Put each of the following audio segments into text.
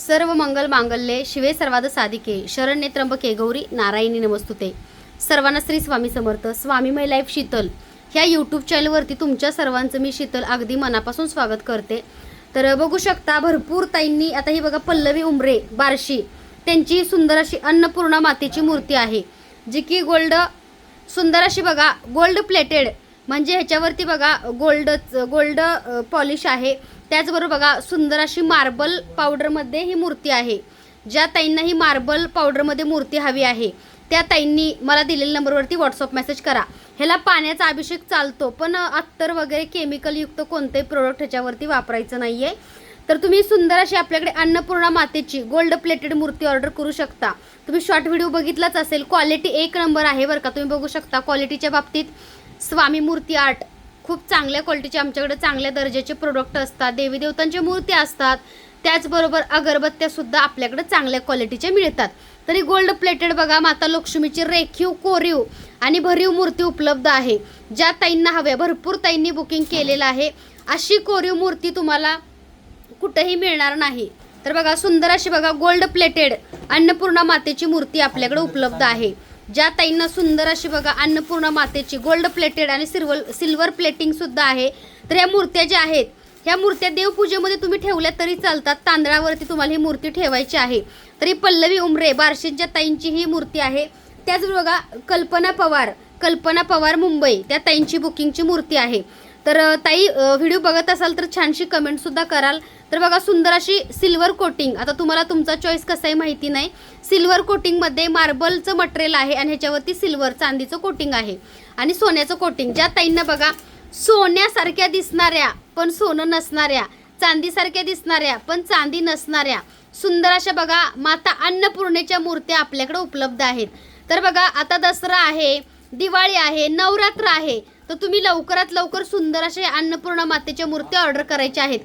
सर्व मंगल मांगल्ये शिवे सर्वाद साधिके शरण्ये त्र्यंबके गौरी नारायणी नमस्तुते. सर्वांना श्री स्वामी समर्थ स्वामीमय लाईफ शीतल. ह्या यूट्यूब चॅनलवरती तुमच्या सर्वांचं मी शीतल अगदी मनापासून स्वागत करते. तर बघू शकता भरपूर ताईंनी आता ही बघा पल्लवी उमरे बार्शी त्यांची सुंदर अशी अन्नपूर्णा मातेची मूर्ती आहे. जी की गोल्ड सुंदर अशी बघा गोल्ड प्लेटेड म्हणजे ह्याच्यावरती बघा गोल्ड गोल्ड पॉलिश आहे. त्याचबरोबर बघा सुंदर अशी मार्बल पावडरमध्ये ही मूर्ती आहे. ज्या ताईंना ही मार्बल पावडरमध्ये मूर्ती हवी आहे त्या ताईंनी मला दिलेल्या नंबरवरती व्हॉट्सअप मेसेज करा. ह्याला पाण्याचा अभिषेक चालतो पण अत्तर वगैरे केमिकलयुक्त कोणतेही प्रोडक्ट ह्याच्यावरती वापरायचं नाही आहे तर तुम्ही सुंदर अशी आपल्याकडे अन्नपूर्णा मातेची गोल्ड प्लेटेड मूर्ती ऑर्डर करू शकता. तुम्ही शॉर्ट व्हिडिओ बघितलाच असेल क्वालिटी एक नंबर आहे बरं का. तुम्ही बघू शकता क्वालिटीच्या बाबतीत. स्वामी मूर्ती आर्ट. खूप चांगल्या क्वालिटीचे आमच्याकडे चांगल्या दर्जाचे प्रोडक्ट असतात. देवी देवतांच्या मूर्ती असतात. त्याचबरोबर अगरबत्त्या सुद्धा आपल्याकडे चांगल्या क्वालिटीच्या मिळतात. तरी गोल्ड प्लेटेड बघा माता लक्ष्मीची रेखीव कोरीव आणि भरीव मूर्ती उपलब्ध आहे. ज्या ताईंना हव्या भरपूर ताईंनी बुकिंग केलेलं आहे. अशी कोरीव मूर्ती तुम्हाला कुठेही मिळणार नाही. तर बघा सुंदर अशी बघा गोल्ड प्लेटेड अन्नपूर्णा मातेची मूर्ती आपल्याकडे उपलब्ध आहे. ज्या ताईंना सुंदर अशी बघा अन्नपूर्णा मातेची गोल्ड प्लेटेड आणि सिल्वर सिल्वर प्लेटिंग सुद्धा आहे तर या मूर्त्या ज्या आहेत ह्या मूर्त्या देवपूजेमध्ये तुम्ही ठेवल्या तरी चालतात. तांदळावरती तुम्हाला ही मूर्ती ठेवायची आहे. तरी पल्लवी उमरे बार्शींच्या ताईंची ही मूर्ती आहे त्याच बघा कल्पना पवार कल्पना पवार मुंबई त्या ताईंची बुकिंगची मूर्ती आहे. तर ताई व्हिडिओ बघत असाल तर छानशी कमेंट सुद्धा कराल. तर बघा सुंदर अशी सिल्वर कोटिंग आता तुम्हाला तुमचा चॉईस कसा आहे माहिती नाही. सिल्वर कोटिंगमध्ये मार्बलचं मटेरियल आहे आणि ह्याच्यावरती सिल्वर चांदीचं कोटिंग आहे आणि सोन्याचं कोटिंग ज्या ताईंना बघा सोन्यासारख्या दिसणाऱ्या पण सोनं नसणाऱ्या चांदीसारख्या दिसणाऱ्या पण चांदी नसणाऱ्या सुंदर अशा बघा माता अन्नपूर्णेच्या मूर्त्या आपल्याकडे उपलब्ध आहेत. तर बघा आता दसरा आहे दिवाळी आहे नवरात्र आहे. तर तुम्ही लवकरात लवकर सुंदर अशा अन्नपूर्णा मातेच्या मूर्त्या ऑर्डर करायच्या आहेत.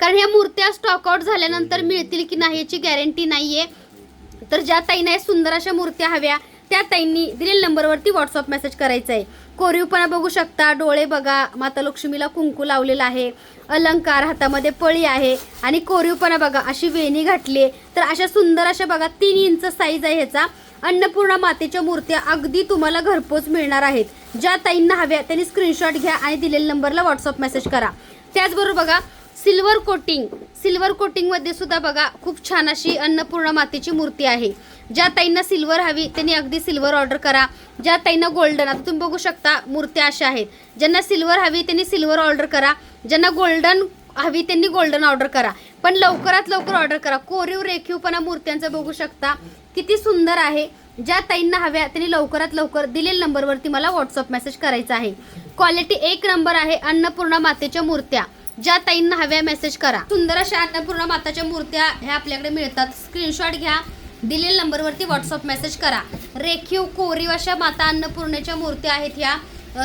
कारण ह्या मूर्त्या स्टॉकआउट झाल्यानंतर मिळतील की नाही याची गॅरंटी नाही आहे तर ज्या ताईंना या सुंदर अशा मूर्त्या हव्या त्या ताईंनी दिलेल्या नंबरवरती व्हॉट्सअप मेसेज करायचा आहे कोरीवपणा बघू शकता डोळे बघा माता लक्ष्मीला कुंकू लावलेला आहे अलंकार हातामध्ये पळी आहे आणि कोरीवपणा बघा अशी वेणी घातली तर अशा सुंदर अशा बघा तीन इंच साईज आहे ह्याचा. अन्नपूर्णा मातेच्या मूर्त्या अगदी तुम्हाला घरपोच मिळणार आहेत. ज्या ताईंना हव्या त्यांनी स्क्रीनशॉट घ्या आणि दिलेल्या नंबरला व्हॉट्सअप मेसेज करा. त्याचबरोबर बघा सिल्वर कोटिंग सिल्वर कोटिंगमध्ये सुद्धा बघा खूप छान अशी अन्नपूर्णा मातेची मूर्ती आहे. ज्या ताईंना सिल्वर हवी त्यांनी अगदी सिल्वर ऑर्डर करा. ज्या ताईंना गोल्डन आता तुम्ही बघू शकता मूर्त्या अशा आहेत. ज्यांना सिल्वर हवी त्यांनी सिल्वर ऑर्डर करा. ज्यांना गोल्डन हवी त्यांनी गोल्डन ऑर्डर करा. पण लवकरात लवकर ऑर्डर करा. कोरीव रेखीवपणा मूर्त्यांचं बघू शकता. किती सुंदर आहे. ज्या ताईंना हव्या त्यांनी लवकरात लवकर दिलेल्या नंबरवरती मला व्हॉट्सअप मेसेज करायचा आहे. क्वालिटी एक नंबर आहे अन्नपूर्णा मातेच्या मूर्त्या. ज्या ताईंना हव्या मेसेज करा. सुंदर अशा अन्नपूर्णा माताच्या मूर्त्या ह्या आपल्याकडे मिळतात. स्क्रीनशॉट घ्या. दिलेल्या नंबरवरती व्हॉट्सअप मेसेज करा. रेखीव कोरीव अशा माता अन्नपूर्णेच्या मूर्त्या आहेत ह्या.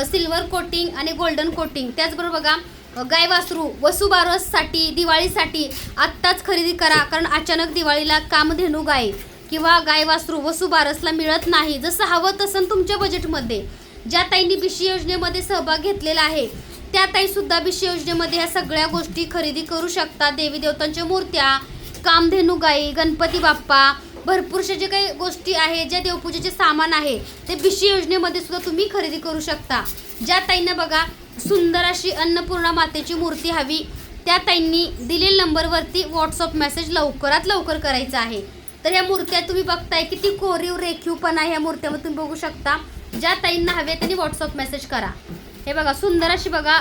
सिल्वर कोटिंग आणि गोल्डन कोटिंग त्याचबरोबर बघा गाय वासरू वसुबारससाठी दिवाळीसाठी आत्ताच खरेदी करा. कारण अचानक दिवाळीला कामधेनू गाय. किंवा गाय वासरू वसुबारसला मिळत नाही जसं हवं तसं तुमच्या बजेटमध्ये ज्या ताईंनी बिशी योजनेमध्ये सहभाग घेतलेला आहे त्या ताई सुद्धा बिशी योजनेमध्ये ह्या सगळ्या गोष्टी खरेदी करू शकता देवी देवतांच्या मूर्त्या कामधेनू गाई गणपती बाप्पा भरपूरशा जे काही गोष्टी आहे ज्या देवपूजेचे सामान आहे ते बिशी योजनेमध्ये सुद्धा तुम्ही खरेदी करू शकता. ज्या ताईंना बघा सुंदर अशी अन्नपूर्णा मातेची मूर्ती हवी त्या ताईंनी दिलेल्या नंबरवरती व्हॉट्सअप मेसेज लवकरात लवकर करायचा आहे. तर या मूर्त्या तुम्ही बघताय किती कोरीव आहे ह्या मूर्त्यामध्ये तुम्ही बघू शकता. ज्या ताईंना हवे त्यांनी व्हॉट्सअप मेसेज करा. हे बघा सुंदर अशी बघा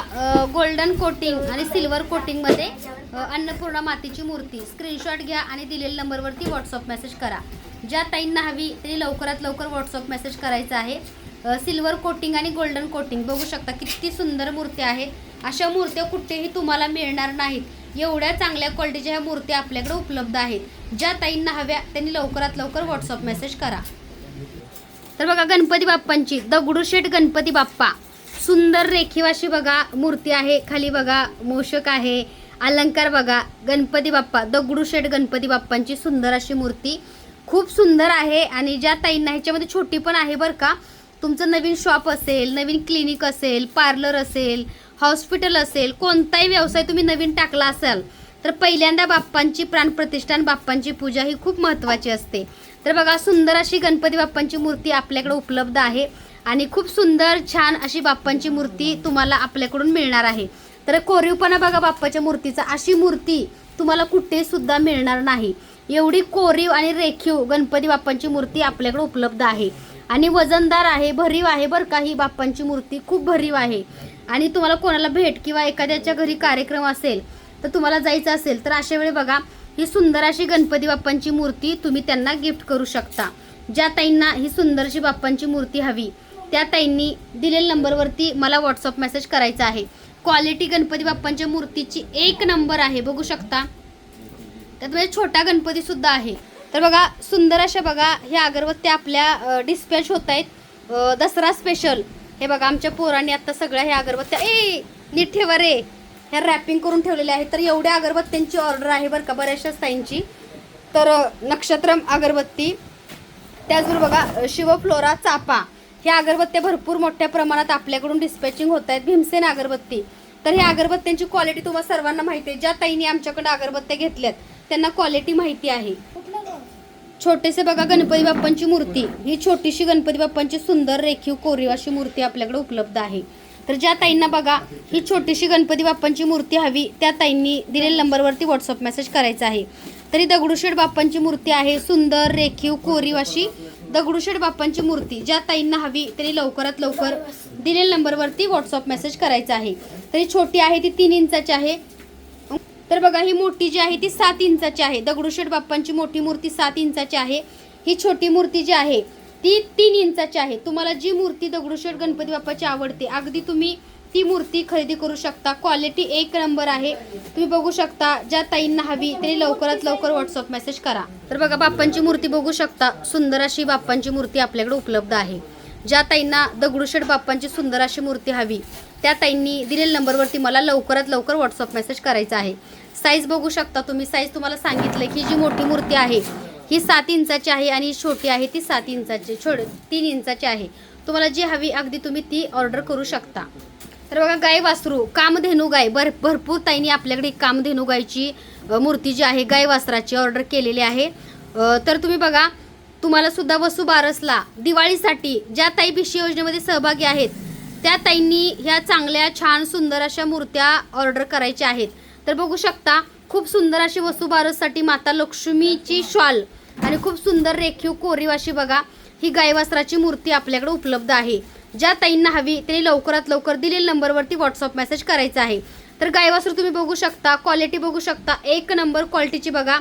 गोल्डन कोटिंग आणि सिल्वर कोटिंगमध्ये अन्नपूर्णा मातीची मूर्ती. स्क्रीनशॉट घ्या आणि दिलेल्या नंबरवरती व्हॉट्सअप मेसेज करा. ज्या ताईंना हवी त्यांनी लवकरात लवकर व्हॉट्सअप मेसेज करायचा आहे. सिल्वर कोटिंग आणि गोल्डन कोटिंग बघू शकता किती सुंदर मूर्त्या आहेत अशा मूर्त्या कुठेही तुम्हाला मिळणार नाहीत. एवढ्या चांगल्या क्वालिटीच्या ह्या मूर्त्या आपल्याकडे उपलब्ध आहेत. ज्या ताईंना हव्या त्यांनी लवकरात लवकर व्हॉट्सअप मेसेज करा. तर बघा गणपती बाप्पांची दगडूशेठ गणपती बाप्पा. सुंदर रेखीव अशी बघा मूर्ती आहे. खाली बघा मोषक आहे. अलंकार बघा गणपती बाप्पा दगडूशेठ गणपती बाप्पांची सुंदर अशी मूर्ती. खूप सुंदर आहे आणि ज्या ताईंना ह्याच्यामध्ये छोटी पण आहे बरं का तुमचं नवीन शॉप असेल नवीन क्लिनिक असेल पार्लर असेल हॉस्पिटल असेल कोणताही व्यवसाय तुम्ही नवीन टाकला असाल तर पहिल्यांदा बाप्पांची प्राणप्रतिष्ठान बाप्पांची पूजा ही खूप महत्त्वाची असते. तर बघा सुंदर अशी गणपती बाप्पांची मूर्ती आपल्याकडे उपलब्ध आहे आणि खूप सुंदर छान अशी बाप्पांची मूर्ती तुम्हाला आपल्याकडून मिळणार आहे. तर कोरीवपणा बघा बाप्पाच्या मूर्तीचा. अशी मूर्ती तुम्हाला कुठेसुद्धा मिळणार नाही. एवढी कोरीव आणि रेखीव गणपती बाप्पांची मूर्ती आपल्याकडे उपलब्ध आहे. आणि वजनदार आहे भरीव आहे बरं का ही बाप्पांची मूर्ती. खूप भरीव आहे. आणि तुम्हाला कोणाला भेट किंवा एखाद्याच्या घरी कार्यक्रम असेल तर तुम्हाला जायचं असेल तर अशा वेळी बघा ही सुंदर अशी गणपती बाप्पांची मूर्ती तुम्ही त्यांना गिफ्ट करू शकता. ज्या ताईंना ही सुंदरशी बाप्पांची मूर्ती हवी त्या ताईंनी दिलेल्या नंबरवरती मला व्हॉट्सअप मेसेज करायचा आहे. क्वालिटी गणपती बाप्पांच्या मूर्तीची एक नंबर आहे बघू शकता. त्यात म्हणजे छोटा गणपती सुद्धा आहे. तर बघा सुंदर अशा बघा ह्या अगरबत्त्या आपल्या डिस्पॅच होत आहेत दसरा स्पेशल हे बघा आमच्या पोरांनी आता सगळ्या ह्या अगरबत्त्या ए नीट ठेवा रे. ह्या रॅपिंग करून ठेवलेल्या आहेत. तर एवढ्या अगरबत्त्यांची ऑर्डर आहे बरं का बऱ्याचशाच साईंची तर अ, नक्षत्रम अगरबत्ती त्याचबरोबर बघा शिवफ्लोरा चापा. ह्या अगरबत्त्या भरपूर मोठ्या प्रमाणात आपल्याकडून डिस्पॅचिंग होत आहेत. भीमसेन अगरबत्ती. तर ह्या अगरबत्त्यांची क्वालिटी तुम्हाला सर्वांना माहिती आहे. ज्या ताईंनी आमच्याकडे अगरबत्त्या घेतल्यात त्यांना क्वालिटी माहिती आहे. छोटेसे बघा गणपती बाप्पांची मूर्ती. ही छोटीशी गणपती बाप्पांची सुंदर रेखीव कोरीव अशी मूर्ती आपल्याकडे उपलब्ध आहे. तर ज्या ताईंना बघा ही छोटीशी गणपती बाप्पांची मूर्ती हवी त्या ताईंनी दिलेल्या नंबरवरती व्हॉट्सअप मेसेज करायचा आहे. तरी दगडूशेठ बाप्पांची मूर्ती आहे सुंदर रेखीव कोरीव अशी दगडूशेठ बाप्पांची मूर्ती. ज्या ताईंना हवी तरी लवकरात लवकर दिलेल्या नंबरवरती व्हॉट्सअप मेसेज करायचा आहे. तरी छोटी आहे ती तीन इंचाची आहे. तर बघा ही मोठी जी आहे ती सात इंचाची आहे. दगडूशेठ बाप्पांची मोठी मूर्ती सात इंचाची आहे. ही छोटी मूर्ती जी आहे ती तीन इंचाची आहे. तुम्हाला जी मूर्ती दगडूशेठ गणपती बाप्पाची आवडते अगदी तुम्ही ती मूर्ती खरेदी करू शकता. क्वालिटी एक नंबर आहे. तुम्ही बघू शकता ज्या ताईंना हवी त्यांनी लवकरात लवकर व्हॉट्सअप मेसेज करा. तर बघा बाप्पांची मूर्ती बघू शकता. सुंदर अशी बाप्पांची मूर्ती आपल्याकडे उपलब्ध आहे. ज्या ताईंना दगडूशेठ बाप्पांची सुंदर अशी मूर्ती हवी त्या ताईंनी दिलेल्या नंबरवरती मला लवकरात लवकर व्हॉट्सअप मेसेज करायचा आहे. साईज बघू शकता तुम्ही. साईज तुम्हाला सांगितलं की जी मोठी मूर्ती आहे ही सात इंचाची आहे आणि छोटी आहे ती सात इंचाची छोड तीन इंचाची आहे. तुम्हाला जी हवी अगदी तुम्ही ती ऑर्डर करू शकता. तर बघा गाय वासरू कामधेनू गाय. भर भरपूर ताईंनी आपल्याकडे कामधेनू गायची मूर्ती जी आहे गाय वासराची ऑर्डर केलेली आहे. तर तुम्ही बघा तुम्हाला सुद्धा वसू बारसला दिवाळीसाठी ज्या ताई पिशी योजनेमध्ये सहभागी आहेत त्या ताईंनी ह्या चांगल्या छान सुंदर अशा मूर्त्या ऑर्डर करायच्या आहेत. तर बघू शकता खूप सुंदर अशी वसू बारससाठी माता लक्ष्मीची शॉल आणि खूप सुंदर रेखीव कोरीव अशी बघा ही गायवासराची मूर्ती आपल्याकडे उपलब्ध आहे. ज्या ताईंना हवी त्यांनी लवकरात लवकर दिलेल्या नंबरवरती व्हॉट्सअप मेसेज करायचा आहे. तर गायवासर तुम्ही बघू शकता क्वालिटी बघू शकता एक नंबर क्वालिटीची बघा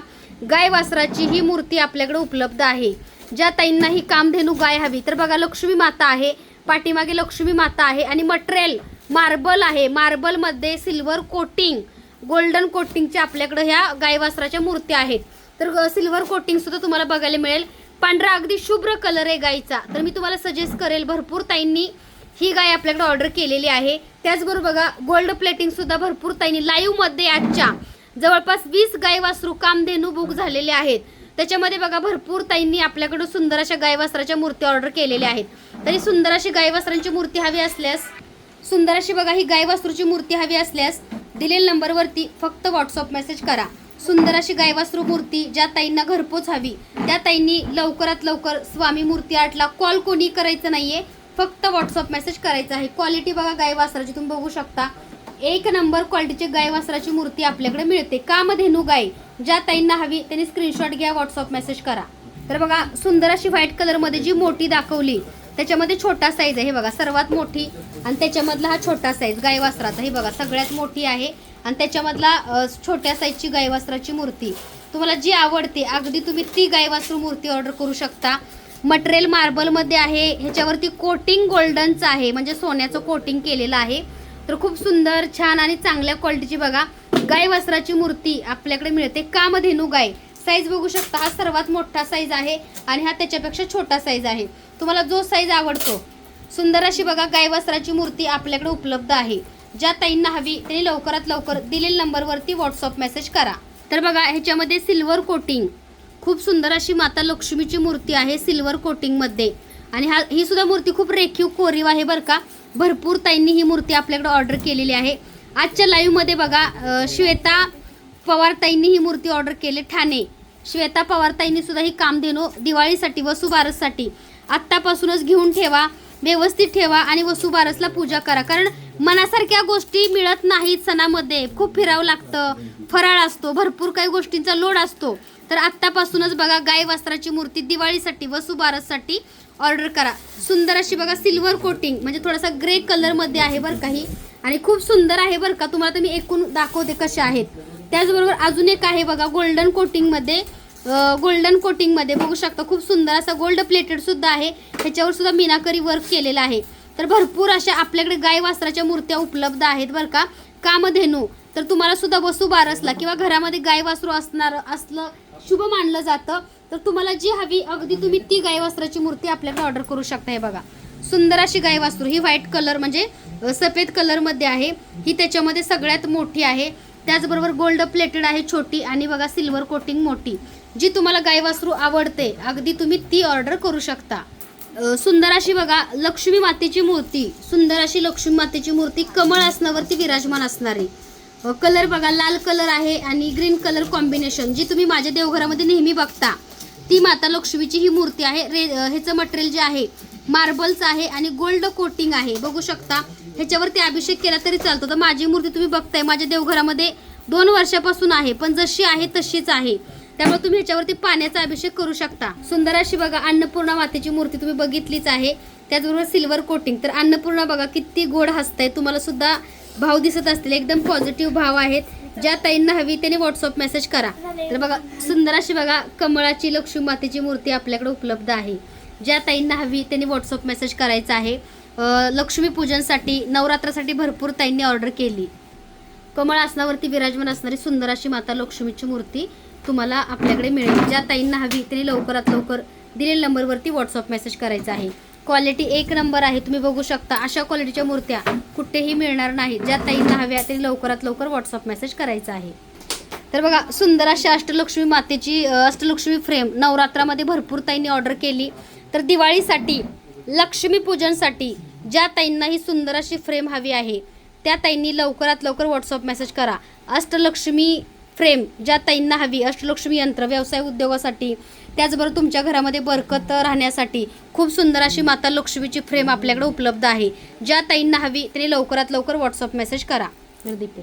गायवासराची ही मूर्ती आपल्याकडे उपलब्ध आहे. ज्या ताईंना ही कामधेनू गाय हवी. तर बघा लक्ष्मी माता आहे पाठीमागे लक्ष्मी माता आहे आणि मटेरियल मार्बल आहे. मार्बलमध्ये सिल्वर कोटिंग गोल्डन कोटिंगच्या आपल्याकडे ह्या गायवासराच्या मूर्त्या आहेत. तर सिल्वर कोटिंग सुद्धा तुम्हाला बघायला मिळेल. पांढरा अगदी शुभ्र कलर आहे गायचा. तर मी तुम्हाला सजेस्ट करेल भरपूर ताईंनी ही गाय आपल्याकडे ऑर्डर केलेली आहे. त्याचबरोबर बघा गोल्ड प्लेटिंग सुद्धा भरपूर ताईंनी. लाईव्हमध्ये आजच्या जवळपास वीस गाय वासरू कामधेनू बुक झालेले आहेत. त्याच्यामध्ये बघा भरपूर ताईंनी आपल्याकडं सुंदर अशा गायवस्त्राच्या मूर्ती ऑर्डर केलेल्या आहेत. तरी सुंदर अशी गायवस्त्रांची मूर्ती हवी असल्यास सुंदर अशी बघा ही गाय वासरूची मूर्ती हवी असल्यास दिलेल्या नंबरवरती फक्त व्हॉट्सअप मेसेज करा. सुंदर अशी गायवासरू मूर्ती ज्या ताईंना घरपोच हवी त्या ताईंनी लवकरात लवकर स्वामी मूर्ती आटला कॉल कोणी करायचं नाहीये फक्त व्हॉट्सअप मेसेज करायचा आहे. क्वालिटी बघा गायवासराची तुम्ही बघू शकता. एक नंबर क्वालिटीची गायवासराची मूर्ती आपल्याकडे मिळते. कामधेनू गाय? ज्या ताईंना हवी त्यांनी स्क्रीनशॉट घ्या व्हॉट्सअप मेसेज करा. तर बघा सुंदर अशी व्हाईट कलरमध्ये जी मोठी दाखवली त्याच्यामध्ये छोटा साईज आहे. हे बघा सर्वात मोठी. आणि त्याच्यामधला हा छोटा साईज गायवासराचा हे बघा सगळ्यात मोठी आहे. आणि त्याच्यामधला छोट्या साईजची गायवासराची मूर्ती. तुम्हाला जी आवडते अगदी तुम्ही ती गायवासरू मूर्ती ऑर्डर करू शकता. मटेरियल मार्बलमध्ये आहे. ह्याच्यावरती कोटिंग गोल्डनचं आहे. म्हणजे सोन्याचं कोटिंग केलेलं आहे. तर खूप सुंदर छान आणि चांगल्या क्वालिटीची बघा. गाय वस्त्राची मूर्ती आपल्याकडे मिळते. कामधेनू गाय साईज बघू शकता हा सर्वात मोठा साईज आहे आणि हा त्याच्यापेक्षा छोटा साईज आहे. तुम्हाला जो साईज आवडतो. सुंदर अशी बघा गाय वस्त्राची मूर्ती आपल्याकडे उपलब्ध आहे. ज्या ताईंना हवी त्यांनी लवकरात लवकर दिलेल्या नंबरवरती व्हॉट्सअप मेसेज करा. तर बघा ह्याच्यामध्ये सिल्वर कोटिंग खूप सुंदर अशी माता लक्ष्मीची मूर्ती आहे सिल्वर कोटिंगमध्ये आणि हा ही सुद्धा मूर्ती खूप रेखीव कोरीव आहे बरं का. भरपूर ताईंनी ही मूर्ती आपल्याकडे ऑर्डर केलेली आहे. आजच्या लाईव्हमध्ये बघा श्वेता पवारताईंनी ही मूर्ती ऑर्डर केली ठाणे. श्वेता पवारताईंनी सुद्धा ही कामधेनू दिवाळीसाठी वसुबारससाठी आत्तापासूनच घेऊन ठेवा व्यवस्थित ठेवा आणि वसुबारसला पूजा करा. कारण मनासारख्या गोष्टी मिळत नाहीत सणामध्ये. खूप फिरावं लागतं फराळ असतो भरपूर काही गोष्टींचा लोड असतो. तर आत्तापासूनच बघा गाय वस्त्राची मूर्ती दिवाळीसाठी वसुबारससाठी ऑर्डर करा. सुंदर अशी बघा सिल्वर कोटिंग म्हणजे थोडासा ग्रे कलरमध्ये आहे बरं काही आणि खूप सुंदर आहे बरं का तुम्हाला तर मी एकूण दाखवते कशा आहेत. त्याचबरोबर अजून एक आहे बघा गोल्डन कोटिंगमध्ये गोल्डन कोटिंगमध्ये बघू शकता खूप सुंदर असा गोल्ड प्लेटेडसुद्धा आहे. ह्याच्यावर सुद्धा मीनाकरी वर्क केलेलं आहे. तर भरपूर अशा आपल्याकडे गाय वासराच्या मूर्त्या उपलब्ध आहेत बरं का. कामधेनू तर तुम्हाला सुद्धा वसू बारसला किंवा घरामध्ये गाय वासरू असणार असलं शुभ मानलं जातं. तर तुम्हाला जी हवी अगदी तुम्ही ती गाय मूर्ती आपल्याकडे ऑर्डर करू शकता. हे बघा. सुंदर अशी गाय वासरू ही व्हाईट कलर म्हणजे सफेद कलरमध्ये आहे. ही त्याच्यामध्ये सगळ्यात मोठी आहे. त्याचबरोबर गोल्ड प्लेटेड आहे छोटी. आणि बघा सिल्वर कोटिंग मोठी. जी तुम्हाला गाय वासरू आवडते अगदी तुम्ही ती ऑर्डर करू शकता. सुंदर अशी बघा लक्ष्मी मातेची मूर्ती. सुंदर अशी लक्ष्मी मातेची मूर्ती कमळ आसनावरती विराजमान असणारी. कलर बघा लाल कलर आहे आणि ग्रीन कलर कॉम्बिनेशन जी तुम्ही माझ्या देवघरामध्ये नेहमी बघता. ती माता लक्ष्मीची ही मूर्ती आहे. रे ह्याचं मटेरियल जे आहे मार्बल्स आहे आणि गोल्ड कोटिंग आहे. बघू शकता ह्याच्यावरती अभिषेक केला तरी चालतो. तर माझी मूर्ती तुम्ही बघताय माझ्या देवघरामध्ये दोन वर्षापासून आहे पण जशी आहे तशीच आहे. त्यामुळे तुम्ही ह्याच्यावरती पाण्याचा अभिषेक करू शकता. सुंदर अशी बघा अन्नपूर्णा मातेची मूर्ती तुम्ही बघितलीच आहे. त्याचबरोबर सिल्वर कोटिंग तर अन्नपूर्णा बघा किती गोड हसताय. तुम्हाला सुद्धा भाव दिसत असतील एकदम पॉझिटिव्ह भाव आहेत. ज्या ताईंना हवी त्याने व्हॉट्सअप मेसेज करा. तर बघा सुंदर अशी बघा कमळाची लक्ष्मी मातेची मूर्ती आपल्याकडे उपलब्ध आहे. ज्या ताईंना हवी त्यांनी व्हॉट्सअप मेसेज करायचा आहे. लक्ष्मीपूजनसाठी लक्ष्मी पूजनसाठी नवरात्रासाठी भरपूर ताईंनी ऑर्डर केली. कमळ आसनावरती विराजमान असणारी सुंदर अशी माता लक्ष्मीची मूर्ती तुम्हाला आपल्याकडे मिळेल. ज्या ताईंना हवी त्यांनी लवकरात लवकर दिलेल्या नंबरवरती व्हॉट्सअप मेसेज करायचा आहे. क्वालिटी एक नंबर आहे तुम्ही बघू शकता. अशा क्वालिटीच्या मूर्त्या कुठेही मिळणार नाहीत. ज्या ताईंना हव्या ते लवकरात लवकर व्हॉट्सअप मेसेज करायचा आहे. तर बघा सुंदर अशी अष्टलक्ष्मी मातेची अष्टलक्ष्मी फ्रेम नवरात्रामध्ये भरपूर ताईंनी ऑर्डर केली. तर दिवाळीसाठी लक्ष्मी पूजनसाठी ज्या ताईंना ही सुंदर अशी फ्रेम हवी आहे त्या ताईंनी लवकरात लवकर व्हॉट्सअप मेसेज करा. अष्टलक्ष्मी फ्रेम ज्या ताईंना हवी अष्टलक्ष्मी यंत्र व्यवसाय उद्योगासाठी त्याचबरोबर तुमच्या घरामध्ये बरकत राहण्यासाठी खूप सुंदर अशी माता लक्ष्मीची फ्रेम आपल्याकडे उपलब्ध आहे. ज्या ताईंना हवी त्यांनी लवकरात लवकर व्हॉट्सअप मेसेज करा. निर्दीप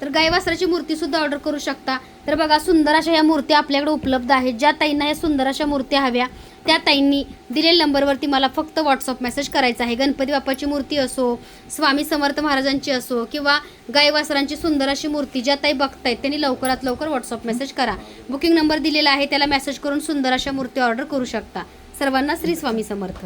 तर गायवासराची मूर्ती सुद्धा ऑर्डर करू शकता. तर बघा सुंदर अशा ह्या मूर्त्या आपल्याकडे उपलब्ध आहेत. ज्या ताईंना ह्या सुंदर अशा मूर्त्या हव्या त्या ताईंनी दिलेल्या नंबरवरती मला फक्त व्हॉट्सअप मेसेज करायचा आहे. गणपती बाप्पाची मूर्ती असो स्वामी समर्थ महाराजांची असो किंवा गायवासरांची सुंदर अशी मूर्ती ज्या ताई बघतायत त्यांनी लवकरात लवकर व्हॉट्सअप मेसेज करा. बुकिंग नंबर दिलेला आहे त्याला मेसेज करून सुंदर अशा मूर्ती ऑर्डर करू शकता. सर्वांना श्री स्वामी समर्थ.